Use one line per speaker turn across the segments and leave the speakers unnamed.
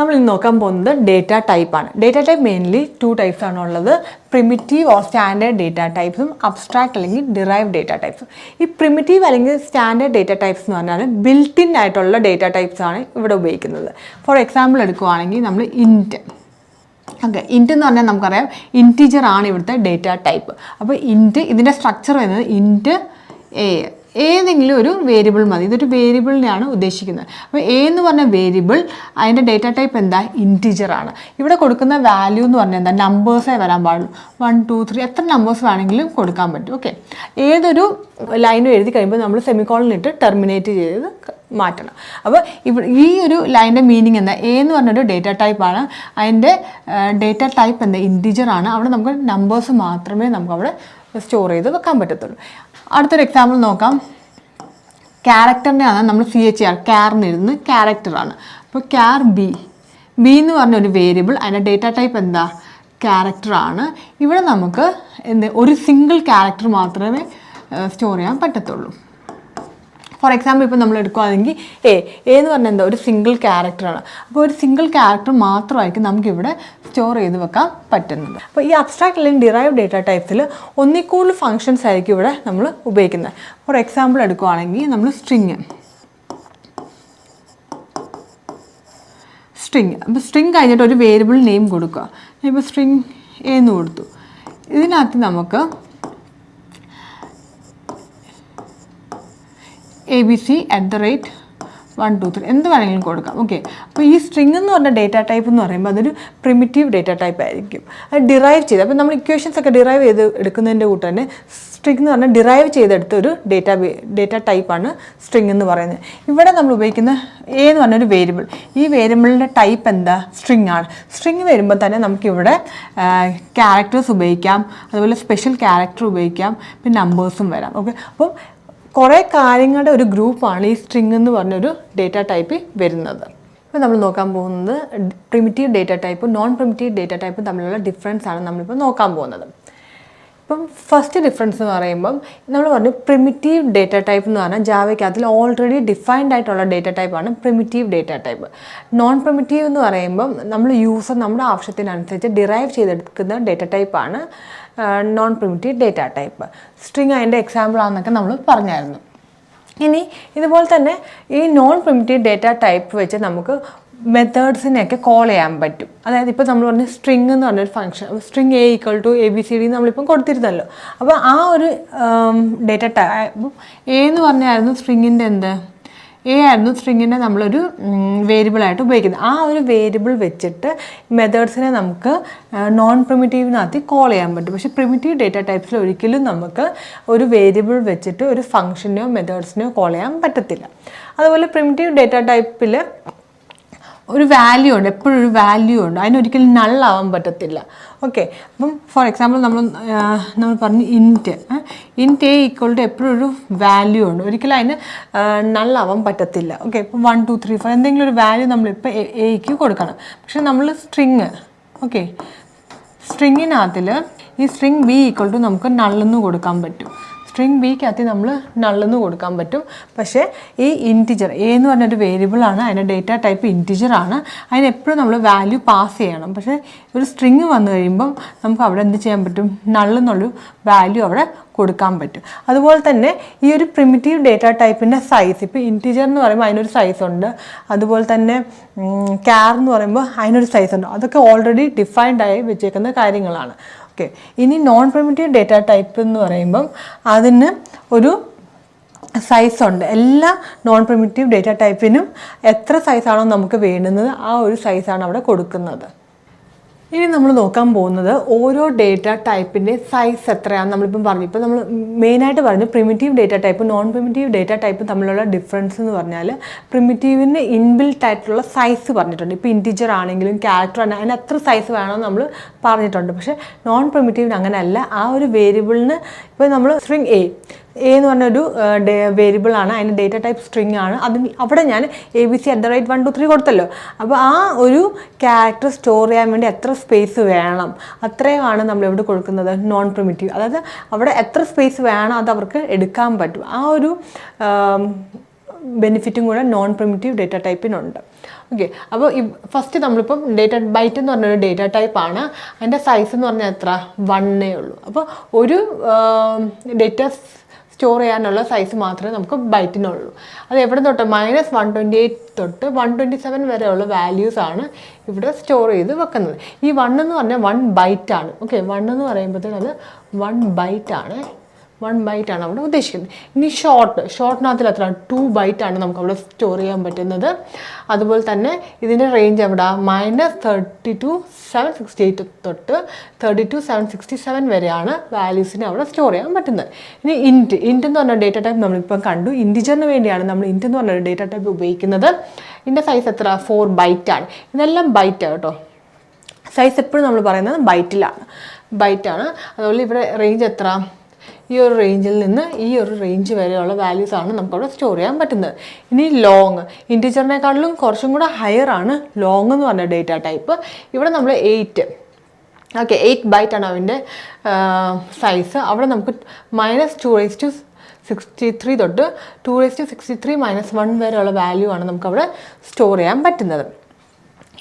നമ്മൾ ഇന്ന് നോക്കാൻ പോകുന്നത് ഡേറ്റ ടൈപ്പാണ് data type mainly two types ആണ് ഉള്ളത്. പ്രിമിറ്റീവ് ഓർ സ്റ്റാൻഡേർഡ് ഡേറ്റ ടൈപ്സും അബ്സ്ട്രാക്ട് അല്ലെങ്കിൽ ഡിറൈവ് ഡേറ്റ ടൈപ്സും ഈ പ്രിമിറ്റീവ് അല്ലെങ്കിൽ സ്റ്റാൻഡേർഡ് ഡേറ്റ ടൈപ്സ് എന്ന് പറഞ്ഞാൽ ബിൽറ്റിൻ ആയിട്ടുള്ള ഡേറ്റ ടൈപ്സ് ആണ് ഇവിടെ ഉപയോഗിക്കുന്നത്. ഫോർ എക്സാമ്പിൾ എടുക്കുകയാണെങ്കിൽ നമ്മൾ ഇന്റ് ഓക്കെ ഇന്റ് എന്ന് പറഞ്ഞാൽ നമുക്കറിയാം ഇന്റീജർ ആണ് ഇവിടുത്തെ ഡേറ്റ ടൈപ്പ് അപ്പോൾ ഇന്റ് ഇതിന്റെ സ്ട്രക്ചർ വരുന്നത് ഇന്റ് എ ഏതെങ്കിലും ഒരു വേരിയബിൾ മതി. ഇതൊരു വേരിയബിളിനെയാണ് ഉദ്ദേശിക്കുന്നത്. അപ്പോൾ എ എന്ന് പറഞ്ഞ വേരിയബിൾ അതിന്റെ ഡേറ്റ ടൈപ്പ് എന്താ? ഇന്റീജറാണ് ഇവിടെ കൊടുക്കുന്ന വാല്യൂ എന്ന് പറഞ്ഞാൽ എന്താ? നമ്പേഴ്സേ വരാൻ പാടുള്ളൂ. വൺ ടു ത്രീ എത്ര നമ്പേഴ്സ് വേണമെങ്കിലും കൊടുക്കാൻ പറ്റും. ഓക്കെ ഏതൊരു ലൈനും എഴുതി കഴിയുമ്പോൾ നമ്മൾ സെമിക്കോളിനിട്ട് ടെർമിനേറ്റ് ചെയ്ത് മാറ്റണം. അപ്പോൾ ഇവ ഈ ഒരു ലൈന്റെ മീനിങ് എന്താ? എ എന്ന് പറഞ്ഞൊരു ഡേറ്റ ടൈപ്പാണ് അതിന്റെ ഡേറ്റ ടൈപ്പ് എന്താ? ഇന്റീജറാണ് അവിടെ നമുക്ക് നമ്പേഴ്സ് മാത്രമേ നമുക്ക് അവിടെ സ്റ്റോർ ചെയ്ത് വെക്കാൻ പറ്റത്തുള്ളൂ. അടുത്തൊരു എക്സാമ്പിൾ നോക്കാം. ക്യാരക്ടറിന്റെ ആണ് നമ്മൾ സി എച്ച് ആർ ക്യാറിനിരുന്ന് ക്യാരക്ടറാണ് അപ്പോൾ ക്യാർ ബി ബി എന്ന് പറഞ്ഞ ഒരു വേരിയബിൾ അതിന്റെ ഡേറ്റ ടൈപ്പ് എന്താ? ക്യാരക്ടറാണ് ഇവിടെ നമുക്ക് എന്ത്? ഒരു സിംഗിൾ ക്യാരക്ടർ മാത്രമേ സ്റ്റോർ ചെയ്യാൻ പറ്റത്തുള്ളൂ. ഫോർ എക്സാമ്പിൾ ഇപ്പോൾ നമ്മൾ എടുക്കുകയാണെങ്കിൽ എ എന്ന് പറഞ്ഞാൽ എന്താ? ഒരു സിംഗിൾ ക്യാരക്ടറാണ് അപ്പോൾ ഒരു സിംഗിൾ ക്യാരക്ടർ മാത്രമായിരിക്കും നമുക്കിവിടെ സ്റ്റോർ ചെയ്ത് വെക്കാൻ പറ്റുന്നത്. അപ്പോൾ ഈ അബ്സ്ട്രാക്ട് അല്ലെങ്കിൽ ഡിറൈവ് ഡേറ്റ ടൈപ്സിൽ ഒന്നിൽ കൂടുതൽ ഫങ്ഷൻസ് ആയിരിക്കും ഇവിടെ നമ്മൾ ഉപയോഗിക്കുന്നത്. ഫോർ എക്സാമ്പിൾ എടുക്കുകയാണെങ്കിൽ നമ്മൾ സ്ട്രിങ് സ്ട്രിങ് അപ്പോൾ സ്ട്രിങ് കഴിഞ്ഞിട്ട് ഒരു വേരിയബിൾ നെയിം കൊടുക്കുക. ഇപ്പോൾ സ്ട്രിങ് എന്ന് കൊടുത്തു. ഇതിനകത്ത് നമുക്ക് A B C at the rate one two three എന്ത് വേണമെങ്കിലും കൊടുക്കാം. ഓക്കെ അപ്പോൾ ഈ സ്ട്രിങ് എന്ന് പറഞ്ഞ ഡേറ്റ ടൈപ്പ് എന്ന് പറയുമ്പോൾ അതൊരു പ്രിമിറ്റീവ് ഡേറ്റ ടൈപ്പ് ആയിരിക്കും. അത് ഡിറൈവ് ചെയ്ത് അപ്പോൾ നമ്മൾ ഇക്വേഷൻസ് ഒക്കെ ഡിറൈവ് ചെയ്ത് എടുക്കുന്നതിന്റെ കൂട്ട് തന്നെ സ്ട്രിങ് എന്ന് പറഞ്ഞാൽ ഡിറൈവ് ചെയ്തെടുത്ത ഒരു ഡേറ്റ ഡേറ്റ ടൈപ്പാണ് സ്ട്രിങ് എന്ന് പറയുന്നത്. ഇവിടെ നമ്മൾ ഉപയോഗിക്കുന്ന എ എന്ന് പറഞ്ഞൊരു വേരിയബിൾ ഈ വേരിയബിളിന്റെ ടൈപ്പ് എന്താ? സ്ട്രിങ് ആണ്. സ്ട്രിങ് വരുമ്പോൾ തന്നെ നമുക്കിവിടെ ക്യാരക്ടേഴ്സ് ഉപയോഗിക്കാം. അതുപോലെ സ്പെഷ്യൽ ക്യാരക്ടർ ഉപയോഗിക്കാം. പിന്നെ നമ്പേഴ്സും വരാം. ഓക്കെ അപ്പം കുറേ കാര്യങ്ങളുടെ ഒരു ഗ്രൂപ്പാണ് ഈ സ്ട്രിങ് എന്ന് പറഞ്ഞൊരു ഡേറ്റ ടൈപ്പ് വരുന്നത്. ഇപ്പോൾ നമ്മൾ നോക്കാൻ പോകുന്നത് പ്രിമിറ്റീവ് ഡേറ്റ ടൈപ്പും നോൺ പ്രിമിറ്റീവ് ഡേറ്റ ടൈപ്പും തമ്മിലുള്ള ഡിഫറൻസ് ആണ് നമ്മളിപ്പോൾ നോക്കാൻ പോകുന്നത്. ഇപ്പം ഫസ്റ്റ് ഡിഫറൻസ് എന്ന് പറയുമ്പം നമ്മൾ പറഞ്ഞു പ്രിമിറ്റീവ് ഡേറ്റ ടൈപ്പ് എന്ന് പറഞ്ഞാൽ ജാവയ്ക്കകത്തിൽ ഓൾറെഡി ഡിഫൈൻഡ് ആയിട്ടുള്ള ഡേറ്റ ടൈപ്പാണ് primitive data type non primitive എന്ന് പറയുമ്പം നമ്മൾ യൂസർ നമ്മുടെ ആവശ്യത്തിനനുസരിച്ച് ഡിറൈവ് ചെയ്തെടുക്കുന്ന ഡേറ്റ ടൈപ്പാണ് non primitive data type string അതിന്റെ എക്സാമ്പിൾ ആണെന്നൊക്കെ നമ്മൾ പറഞ്ഞായിരുന്നു. ഇനി ഇതുപോലെ തന്നെ ഈ നോൺ പ്രിമിറ്റീവ് ഡേറ്റ ടൈപ്പ് വെച്ച് നമുക്ക് മെത്തേഡ്സിനെയൊക്കെ കോൾ ചെയ്യാൻ പറ്റും. അതായത് ഇപ്പോൾ നമ്മൾ പറഞ്ഞ സ്ട്രിങ് എന്ന് പറഞ്ഞൊരു function string A equal to A B C D നമ്മളിപ്പം കൊടുത്തിരുന്നല്ലോ. അപ്പോൾ ആ ഒരു ഡേറ്റ ടൈപ്പ് എ എന്ന് പറഞ്ഞായിരുന്നു സ്ട്രിങ്ങിന്റെ എന്ത്? എ ആയിരുന്നു സ്ട്രിങ്ങിനെ നമ്മളൊരു വേരിയബിളായിട്ട് ഉപയോഗിക്കുന്നത്. ആ ഒരു വേരിയബിൾ വെച്ചിട്ട് മെത്തേഡ്സിനെ നമുക്ക് നോൺ പ്രിമിറ്റീവിനകത്ത് കോൾ ചെയ്യാൻ പറ്റും. പക്ഷേ പ്രിമിറ്റീവ് ഡേറ്റ ടൈപ്സിൽ ഒരിക്കലും നമുക്ക് ഒരു വേരിയബിൾ വെച്ചിട്ട് ഒരു ഫംഗ്ഷനെയോ മെത്തേഡ്സിനെയോ കോൾ ചെയ്യാൻ പറ്റത്തില്ല. അതുപോലെ പ്രിമിറ്റീവ് ഡേറ്റ ടൈപ്പിൽ ഒരു വാല്യൂ ഉണ്ട് എപ്പോഴും ഒരു വാല്യൂ ഉണ്ട്. അതിനൊരിക്കലും നള്ളാവാൻ പറ്റത്തില്ല. ഓക്കെ അപ്പം ഫോർ എക്സാമ്പിൾ നമ്മൾ നമ്മൾ പറഞ്ഞു int int A equal to എപ്പോഴും ഒരു വാല്യൂ ഉണ്ട്. ഒരിക്കലും അതിന് നള്ളാവാൻ പറ്റത്തില്ല. ഓക്കെ ഇപ്പം വൺ ടു ത്രീ ഫോർ എന്തെങ്കിലും ഒരു വാല്യൂ നമ്മളിപ്പോൾ എക്ക് കൊടുക്കണം. പക്ഷെ നമ്മൾ സ്ട്രിങ് ഓക്കെ സ്ട്രിങ്ങിനകത്തിൽ ഈ സ്ട്രിങ് ബി ഈക്വൾ ടു നമുക്ക് നള്ളെന്ന് കൊടുക്കാൻ പറ്റും. സ്ട്രിങ് ബിക്കകത്ത് നമ്മൾ നള്ളെന്ന് കൊടുക്കാൻ പറ്റും. പക്ഷേ ഈ ഇന്റിജർ എ എന്ന് പറഞ്ഞൊരു വേരിയബിൾ ആണ്. അതിന്റെ ഡേറ്റ ടൈപ്പ് ഇന്റിജർ ആണ്. അതിനെപ്പോഴും നമ്മൾ വാല്യൂ പാസ് ചെയ്യണം. പക്ഷേ ഒരു സ്ട്രിങ് വന്നു കഴിയുമ്പം നമുക്ക് അവിടെ എന്ത് ചെയ്യാൻ പറ്റും? നള്ളെന്നുള്ളൊരു വാല്യൂ അവിടെ കൊടുക്കാൻ പറ്റും. അതുപോലെ തന്നെ ഈ ഒരു പ്രിമിറ്റീവ് ഡേറ്റ ടൈപ്പിന്റെ സൈസ് ഇപ്പോൾ ഇന്റിജർ എന്ന് പറയുമ്പോൾ അതിനൊരു സൈസ് ഉണ്ട്. അതുപോലെ തന്നെ കാർ എന്ന് പറയുമ്പോൾ അതിനൊരു സൈസ് ഉണ്ട്. അതൊക്കെ ഓൾറെഡി ഡിഫൈൻഡ് ആയി വെച്ചേക്കുന്ന കാര്യങ്ങളാണ്. ഓക്കെ. ഇനി നോൺ പ്രിമിറ്റീവ് ഡേറ്റ ടൈപ്പ് എന്ന് പറയുമ്പം അതിന് ഒരു സൈസ് ഉണ്ട്. എല്ലാ നോൺ പ്രിമിറ്റീവ് ഡേറ്റ ടൈപ്പിനും എത്ര സൈസാണോ നമുക്ക് വേണ്ടുന്നത് ആ ഒരു സൈസാണ് അവിടെ കൊടുക്കുന്നത്. ഇനി നമ്മൾ നോക്കാൻ പോകുന്നത് ഓരോ ഡേറ്റ ടൈപ്പിന്റെ സൈസ് എത്രയാണെന്ന് നമ്മളിപ്പം പറഞ്ഞു. ഇപ്പോൾ നമ്മൾ മെയിനായിട്ട് പറഞ്ഞു primitive data type non primitive data type തമ്മിലുള്ള ഡിഫറൻസ് എന്ന് പറഞ്ഞാൽ പ്രിമിറ്റീവിന് ഇൻബിൽറ്റ് ആയിട്ടുള്ള സൈസ് പറഞ്ഞിട്ടുണ്ട്. ഇപ്പോൾ ഇന്റിജർ ആണെങ്കിലും ക്യാരക്ടർ ആണെങ്കിലും അതിന് എത്ര സൈസ് വേണമെന്ന് നമ്മൾ പറഞ്ഞിട്ടുണ്ട്. പക്ഷേ നോൺ പ്രിമിറ്റീവിന് അങ്ങനെയല്ല. ആ ഒരു വേരിയബിളിന് ഇപ്പോൾ നമ്മൾ സ്ട്രിങ് എ എ എന്ന് പറഞ്ഞൊരു വേരിയബിൾ ആണ്. അതിന്റെ ഡേറ്റ ടൈപ്പ് സ്ട്രിങ് ആണ്. അത് അവിടെ ഞാൻ A B C at the rate one two three കൊടുത്തല്ലോ. അപ്പോൾ ആ ഒരു ക്യാരക്ടർ സ്റ്റോർ ചെയ്യാൻ വേണ്ടി എത്ര സ്പേസ് വേണം? അത്രയുമാണ് നമ്മൾ ഇവിടെ കൊടുക്കുന്നത് നോൺ പ്രിമിറ്റീവ് അതായത് അവിടെ എത്ര സ്പേസ് വേണം അത് അവർക്ക് എടുക്കാൻ പറ്റും. ആ ഒരു ബെനിഫിറ്റും കൂടെ നോൺ പ്രിമിറ്റീവ് ഡേറ്റ ടൈപ്പിനുണ്ട് ഓക്കെ അപ്പോൾ ഫസ്റ്റ് നമ്മളിപ്പം ഡേറ്റ ബൈറ്റ് എന്ന് പറഞ്ഞൊരു ഡേറ്റ ആണ്. അതിന്റെ സൈസ് എന്ന് പറഞ്ഞാൽ എത്ര? വണ്ണേ ഉള്ളൂ. അപ്പോൾ ഒരു ഡേറ്റ സ്റ്റോർ ചെയ്യാനുള്ള സൈസ് മാത്രമേ നമുക്ക് ബൈറ്റിനുള്ളൂ അത് എവിടെ തൊട്ട്? മൈനസ് വൺ ട്വന്റി എയ്റ്റ് തൊട്ട് വൺ ട്വന്റി സെവൻ വരെയുള്ള വാല്യൂസ് ആണ് ഇവിടെ സ്റ്റോർ ചെയ്ത് വെക്കുന്നത്. ഈ വൺ എന്ന് പറഞ്ഞാൽ വൺ ബൈറ്റ് ആണ്. ഓക്കെ വൺ എന്ന് പറയുമ്പോഴത്തേനും അത് വൺ ബൈറ്റ് ആണ്. വൺ ബൈറ്റ് ആണ് അവിടെ ഉദ്ദേശിക്കുന്നത്. ഇനി ഷോർട്ട് ഷോർട്ടിനകത്തിൽ അത്ര ടു ബൈറ്റ് ആണ് നമുക്ക് അവിടെ സ്റ്റോർ ചെയ്യാൻ പറ്റുന്നത്. അതുപോലെ തന്നെ ഇതിന്റെ റേഞ്ച് എവിടെ? Minus thirty two seven sixty eight തൊട്ട് thirty two seven sixty seven വരെയാണ് വാല്യൂസിനെ അവിടെ സ്റ്റോർ ചെയ്യാൻ പറ്റുന്നത്. ഇനി ഇന്റ് ഇന്റ് എന്ന് പറഞ്ഞ ഡേറ്റ ടൈപ്പ് നമ്മളിപ്പം കണ്ടു. ഇന്റിജറിന് വേണ്ടിയാണ് നമ്മൾ ഇന്റ് എന്ന് പറഞ്ഞ ഡേറ്റ ടൈപ്പ് ഉപയോഗിക്കുന്നത്. ഇതിന്റെ സൈസ് എത്ര? ഫോർ ബൈറ്റ് ആണ്. ഇതെല്ലാം ബൈറ്റ് കേട്ടോ. സൈസ് എപ്പോഴും നമ്മൾ പറയുന്നത് ബൈറ്റിലാണ് ബൈറ്റാണ് അതുപോലെ ഇവിടെ റേഞ്ച് എത്ര? ഈ ഒരു റേഞ്ചിൽ നിന്ന് ഈ ഒരു റേഞ്ച് വരെയുള്ള വാല്യൂസ് ആണ് നമുക്കവിടെ സ്റ്റോർ ചെയ്യാൻ പറ്റുന്നത്. ഇനി ലോങ് ഇന്റിജറിനേക്കാളിലും കുറച്ചും കൂടെ ഹയർ ആണ് ലോങ് എന്ന് പറഞ്ഞ ഡേറ്റ ടൈപ്പ് ഇവിടെ നമ്മൾ എയ്റ്റ് ഓക്കെ എയ്റ്റ് ബൈറ്റ് ആണ് അതിന്റെ സൈസ് അവിടെ നമുക്ക് minus two raise to sixty three തൊട്ട് two raise to sixty three minus one വരെയുള്ള വാല്യൂ ആണ് നമുക്കവിടെ സ്റ്റോർ ചെയ്യാൻ പറ്റുന്നത്.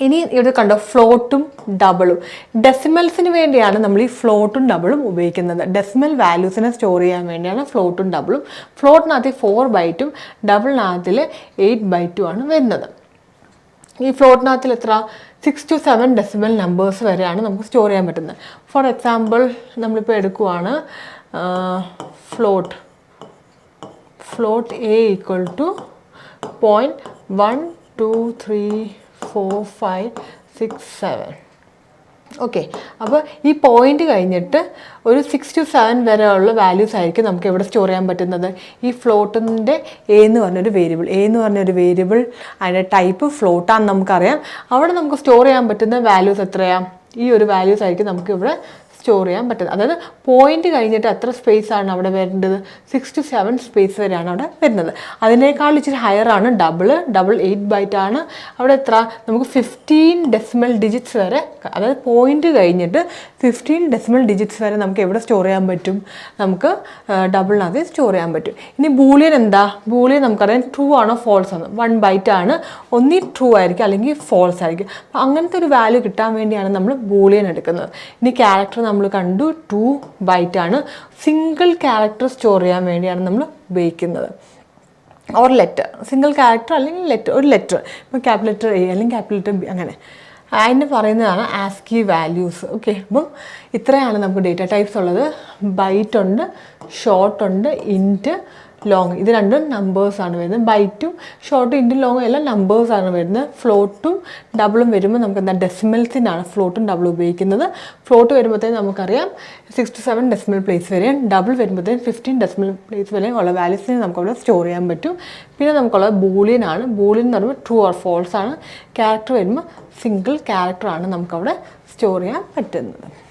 ഇനി ഇവിടെ കണ്ടോ ഫ്ലോട്ടും ഡബിളും ഡെസിമൽസിന് വേണ്ടിയാണ് നമ്മൾ ഈ ഫ്ലോട്ടും ഡബിളും ഉപയോഗിക്കുന്നത്. ഡെസിമൽ വാല്യൂസിനെ സ്റ്റോർ ചെയ്യാൻ വേണ്ടിയാണ് ഫ്ലോട്ടും ഡബിളും ഫ്ലോട്ടിനകത്ത് ഫോർ ബൈറ്റും ഡബിളിനകത്തിൽ എയ്റ്റ് ബൈറ്റും ആണ് വരുന്നത്. ഈ ഫ്ലോട്ടിനകത്തിൽ എത്ര? Six to seven decimal numbers വരെയാണ് നമുക്ക് സ്റ്റോർ ചെയ്യാൻ പറ്റുന്നത്. ഫോർ എക്സാമ്പിൾ നമ്മളിപ്പോൾ എടുക്കുവാണ് float float A equal to point one two three four five six seven okay അപ്പോൾ ഈ പോയിന്റ് കഴിഞ്ഞിട്ട് ഒരു സിക്സ് ടു സെവൻ വരെയുള്ള വാല്യൂസ് ആയിരിക്കും നമുക്ക് എവിടെ സ്റ്റോർ ചെയ്യാൻ പറ്റുന്നത്? ഈ ഫ്ലോട്ടിന്റെ എ എന്ന് പറഞ്ഞൊരു വേരിയബിൾ എ എന്ന് പറഞ്ഞൊരു വേരിയബിൾ അതിന്റെ ടൈപ്പ് ഫ്ലോട്ടാന്ന് നമുക്കറിയാം. അവിടെ നമുക്ക് സ്റ്റോർ ചെയ്യാൻ പറ്റുന്ന വാല്യൂസ് എത്രയാണ് ഈ ഒരു വാല്യൂസ് ആയിരിക്കും നമുക്ക് ഇവിടെ സ്റ്റോർ ചെയ്യാൻ പറ്റുന്നത്. അതായത് പോയിന്റ് കഴിഞ്ഞിട്ട് എത്ര സ്പേസ് ആണ് അവിടെ വരേണ്ടത്? സിക്സ് ടു സെവൻ സ്പേസ് വരെയാണ് അവിടെ വരുന്നത്. അതിനേക്കാൾ ഇച്ചിരി ഹയർ ആണ്. ഡബിൾ ഡബിൾ എയ്റ്റ് ബൈറ്റ് ആണ്. അവിടെ എത്ര? നമുക്ക് ഫിഫ്റ്റീൻ ഡെസിമൽ ഡിജിറ്റ്സ് വരെ അതായത് പോയിന്റ് കഴിഞ്ഞിട്ട് ഫിഫ്റ്റീൻ ഡെസിമൽ ഡിജിറ്റ്സ് വരെ നമുക്ക് എവിടെ സ്റ്റോർ ചെയ്യാൻ പറ്റും? നമുക്ക് ഡബിളിനകത്ത് സ്റ്റോർ ചെയ്യാൻ പറ്റും. ഇനി ബൂളിയൻ എന്താ? ബൂളിയൻ നമുക്കറിയാം ട്രൂ ആണോ ഫോൾസ് ആണ്? വൺ ബൈറ്റ് ആണ്. ഒന്നി ട്രൂ ആയിരിക്കും അല്ലെങ്കിൽ ഫോൾസ് ആയിരിക്കും. അപ്പോൾ അങ്ങനത്തെ ഒരു വാല്യൂ കിട്ടാൻ വേണ്ടിയാണ് നമ്മൾ ബൂളിയൻ എടുക്കുന്നത്. ഇനി ക്യാരക്ടർ നമ്മൾ കണ്ടു ടു ബൈറ്റ് ആണ്. സിംഗിൾ ക്യാരക്ടർ സ്റ്റോർ ചെയ്യാൻ വേണ്ടിയാണ് നമ്മൾ ഉപയോഗിക്കുന്നത്. ഓർ ലെറ്റർ സിംഗിൾ ക്യാരക്ടർ അല്ലെങ്കിൽ ലെറ്റർ ഒരു ലെറ്റർ ഇപ്പോൾ ക്യാപ് ലെറ്റർ എ അല്ലെങ്കിൽ ക്യാപ് ലെറ്റർ ബി അങ്ങനെ. അതിന് പറയുന്നതാണ് ആസ്കി വാല്യൂസ് ഓക്കെ അപ്പം ഇത്രയാണ് നമുക്ക് ഡേറ്റ ടൈപ്സ് ഉള്ളത്. ബൈറ്റ് ഉണ്ട്. ഷോർട്ട് ഉണ്ട് ഇന്റ് ലോങ് ഇത് രണ്ടും നമ്പേഴ്സാണ് വരുന്നത്. ബൈറ്റും ഷോർട്ടും ഇന്റും ലോങ്ങും എല്ലാം നമ്പേഴ്സാണ് വരുന്നത്. ഫ്ലോട്ടും ഡബിളും വരുമ്പോൾ നമുക്ക് എന്താ ഡെസിമൽസിനാണ് ഫ്ലോട്ടും ഡബിളും ഉപയോഗിക്കുന്നത്. ഫ്ലോട്ട് വരുമ്പോഴത്തേക്കും നമുക്കറിയാം six to seven decimal place വരെയും ഡബിൾ വരുമ്പോഴത്തേക്കും ഫിഫ്റ്റീൻ ഡെസിമൽ പ്ലേസ് വരെയും ഉള്ള വാല്യൂസിനെ നമുക്കവിടെ സ്റ്റോർ ചെയ്യാൻ പറ്റും. പിന്നെ നമുക്കുള്ളത് ആണ്. ബൂളിയൻ എന്ന് പറയുമ്പോൾ ട്രൂ ഓർ ഫോൾസ് ആണ്. ക്യാരക്ടർ വരുമ്പോൾ സിംഗിൾ ക്യാരക്ടറാണ് നമുക്കവിടെ സ്റ്റോർ ചെയ്യാൻ പറ്റുന്നത്.